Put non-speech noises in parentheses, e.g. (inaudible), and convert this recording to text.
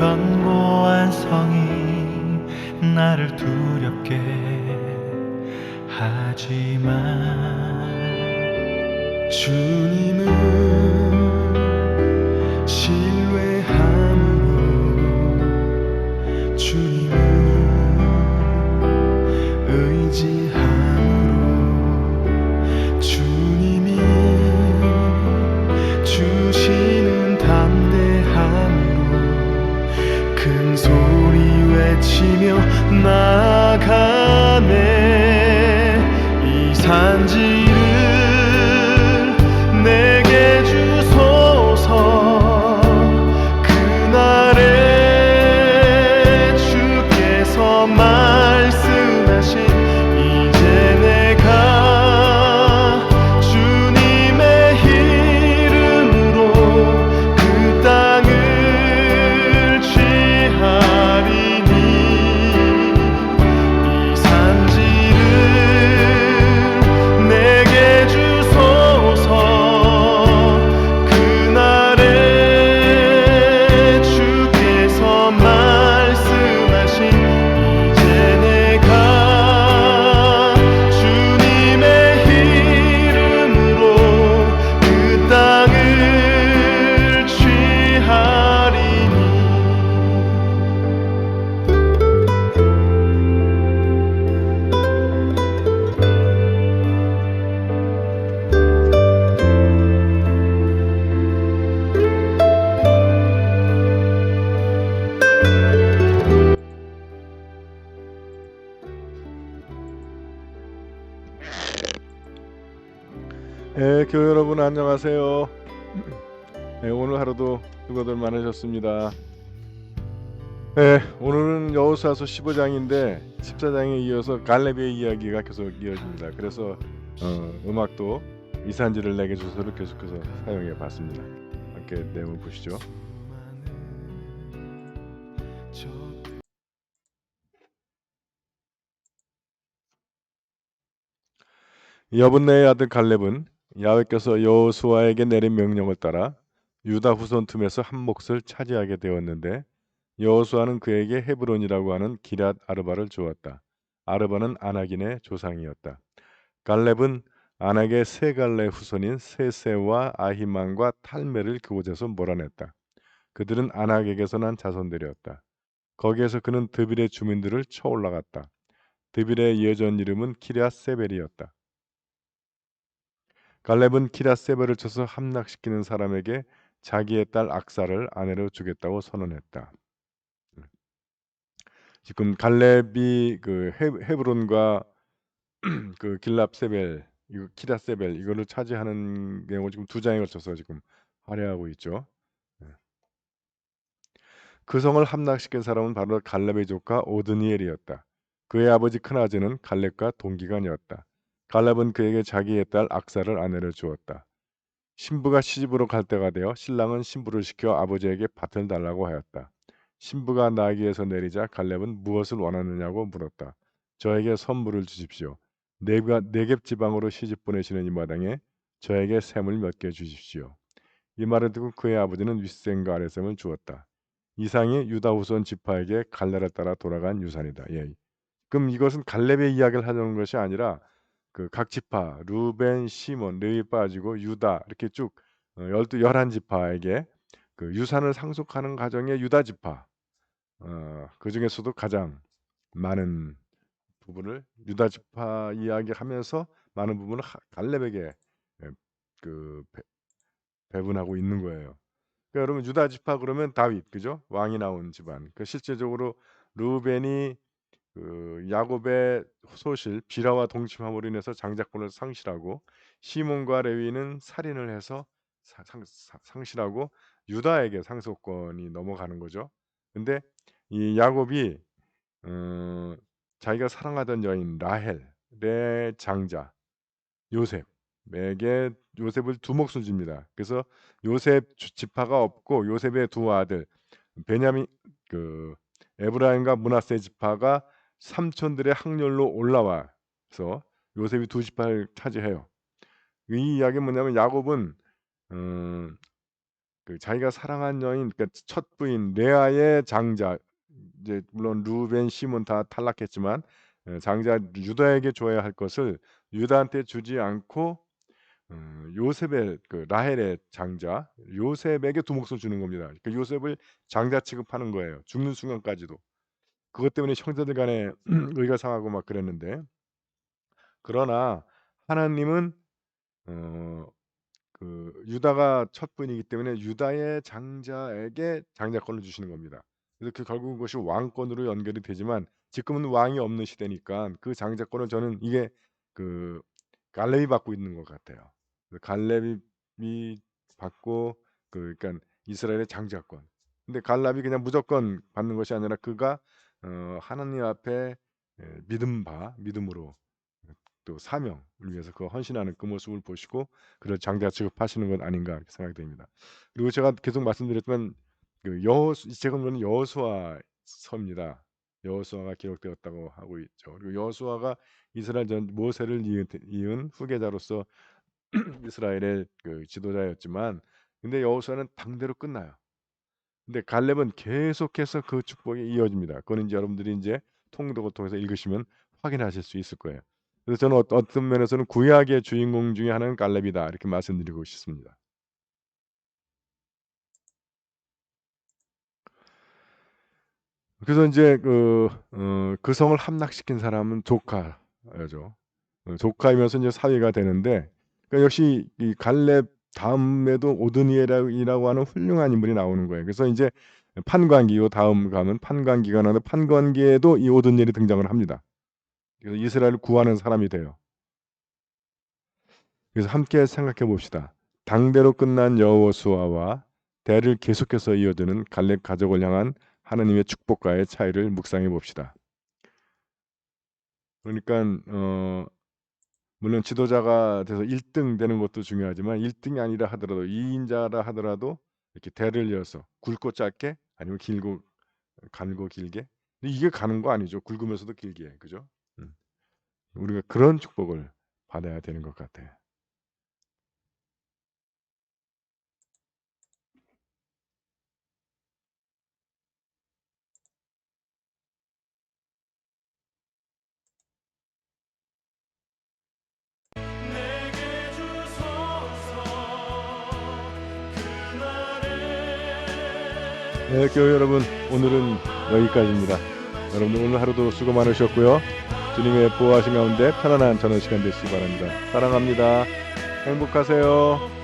견고한 성이 나를 두렵게 하지만 주님은 여러분 안녕하세요. 네, 오늘 하루도 수고들 많으셨습니다. 네, 오늘은 여호수아서 15장인데 14장에 이어서 갈렙의 이야기가 계속 이어집니다. 그래서 어, 음악도 이산지를 내게 주소를 계속해서 사용해 봤습니다. 함께 내용 보시죠. 여분네의 아들 갈렙은 야훼께서 여호수아에게 내린 명령을 따라 유다 후손 틈에서 한 몫을 차지하게 되었는데 여호수아는 그에게 헤브론이라고 하는 기랏 아르바를 주었다. 아르바는 아낙인의 조상이었다. 갈렙은 아낙의 세 갈래 후손인 세세와 아히만과 탈메를 그곳에서 몰아냈다. 그들은 아낙에게서 난 자손들이었다. 거기에서 그는 드빌의 주민들을 쳐 올라갔다. 드빌의 예전 이름은 키랴 세벨이었다. 갈렙은 키라 세벨을 쳐서 함락시키는 사람에게 자기의 딸 악사를 아내로 주겠다고 선언했다. 지금 갈렙이 그 헤- 헤브론과 (clears throat) 그 길랍 세벨, 이거 키라 세벨 이거를 차지하는 내용을 지금 두 장에 걸쳐서 지금 활약하고 있죠. 예. 그 성을 함락시킨 사람은 바로 갈렙의 조카 오드니엘이었다. 그의 아버지 큰아재는 갈렙과 동기간이었다. 갈렙은 그에게 자기의 딸 악사를 아내로 주었다. 신부가 시집으로 갈 때가 되어 신랑은 신부를 시켜 아버지에게 밭을 달라고 하였다. 신부가 나귀에서 내리자 갈렙은 무엇을 원하느냐고 물었다. 저에게 선물을 주십시오. 네가 네겝 지방으로 시집 보내시는 이 마당에 저에게 샘을 몇 개 주십시오. 이 말을 듣고 그의 아버지는 윗샘과 아랫샘을 주었다. 이상이 유다 후손 지파에게 갈렙을 따라 돌아간 유산이다. 예. 그럼 이것은 갈렙의 이야기를 하는 것이 아니라 그 각 지파 루벤, 시몬, 레위 빠지고 유다 이렇게 쭉 어, 열두 열한 지파에게 그 유산을 상속하는 과정의 유다 지파 어, 그 중에서도 가장 많은 부분을 유다 지파 이야기하면서 많은 부분을 하- 갈렙에게 예, 그 배, 배분하고 있는 거예요. 그러니까 여러분 유다 지파 그러면 다윗 그죠? 왕이 나온 집안. 그 실제적으로 루벤이 그 야곱의 소실 비라와 동침함으로 인해서 장자권을 상실하고 시몬과 레위는 살인을 해서 사- 상, 사- 상실하고 유다에게 상속권이 넘어가는 거죠. 근데 이 야곱이 어, 자기가 사랑하던 여인 라헬의 장자 요셉에게 요셉을 두 몫을 줍니다. 그래서 요셉 주- 지파가 없고 요셉의 두 아들 베냐민 그 에브라임과 문하세 지파가 삼촌들의 항렬로 올라와서 요셉이 두 지파를 차지해요. 이 이야기는 뭐냐면 야곱은 음, 그 자기가 사랑한 여인 그러니까 첫 부인 레아의 장자 이제 물론 루벤 시몬 다 탈락했지만 에, 장자 유다에게 줘야 할 것을 유다한테 주지 않고 음, 요셉의 그 라헬의 장자 요셉에게 두 몫을 주는 겁니다. 그러니까 요셉을 장자 취급하는 거예요. 죽는 순간까지도. 그것 때문에 형제들 간에 (clears throat) 의가 상하고 막 그랬는데 그러나 하나님은 어, 그 유다가 첫분이기 때문에 유다의 장자에게 장자권을 주시는 겁니다. 그래서 그 결국 그것이 왕권으로 연결이 되지만 지금은 왕이 없는 시대니까 그 장자권을 저는 이게 그 갈렙이 받고 있는 것 같아요. 갈렙이 받고 그 그러니까 이스라엘의 장자권. 근데 갈렙이 그냥 무조건 받는 것이 아니라 그가 어, 하나님 앞에 에, 믿음 바 믿음으로 또 사명을 위해서 그 헌신하는 그 모습을 보시고 그를 장자 취급하시는 것 아닌가 이렇게 생각이 됩니다. 그리고 제가 계속 말씀드렸지만 그 여호수 제가 보는 여호수아 서입니다. 여호수아가 기록되었다고 하고 있죠. 그리고 여호수아가 이스라엘 전 모세를 이은, 이은 후계자로서 (clears throat) 이스라엘의 그 지도자였지만 근데 여호수아는 당대로 끝나요. 근데 갈렙은 계속해서 그 축복이 이어집니다. 그거는 이제 여러분들이 이제 통독을 통해서 읽으시면 확인하실 수 있을 거예요. 그래서 저는 어- 어떤 면에서는 구약의 주인공 중에 하나는 갈렙이다 이렇게 말씀드리고 싶습니다. 그래서 이제 그, 어, 그 성을 함락시킨 사람은 조카죠. 어, 조카이면서 이제 사위가 되는데 그러니까 역시 이 갈렙 다음에도 오드니엘이라고 하는 훌륭한 인물이 나오는 거예요. 그래서 이제 판관기 요 다음 가면 판관기가 나는데 판관기에도 이 오드니엘이 등장을 합니다. 그래서 이스라엘을 구하는 사람이 돼요. 그래서 함께 생각해 봅시다. 당대로 끝난 여호수아와 대를 계속해서 이어지는 갈렙 가족을 향한 하나님의 축복과의 차이를 묵상해 봅시다. 그러니까 어 물론 지도자가 돼서 1등 되는 것도 중요하지만 1등이 아니라 하더라도 2인자라 하더라도 이렇게 대를 이어서 굵고 짧게 아니면 길고 가늘고 길게 근데 이게 가는 거 아니죠. 굵으면서도 길게 그죠? 음. 우리가 그런 축복을 받아야 되는 것 같아요. 네, 교회 여러분 오늘은 여기까지입니다. 여러분들 오늘 하루도 수고 많으셨고요. 주님의 보호하신 가운데 편안한 저녁 시간 되시기 바랍니다. 사랑합니다. 행복하세요.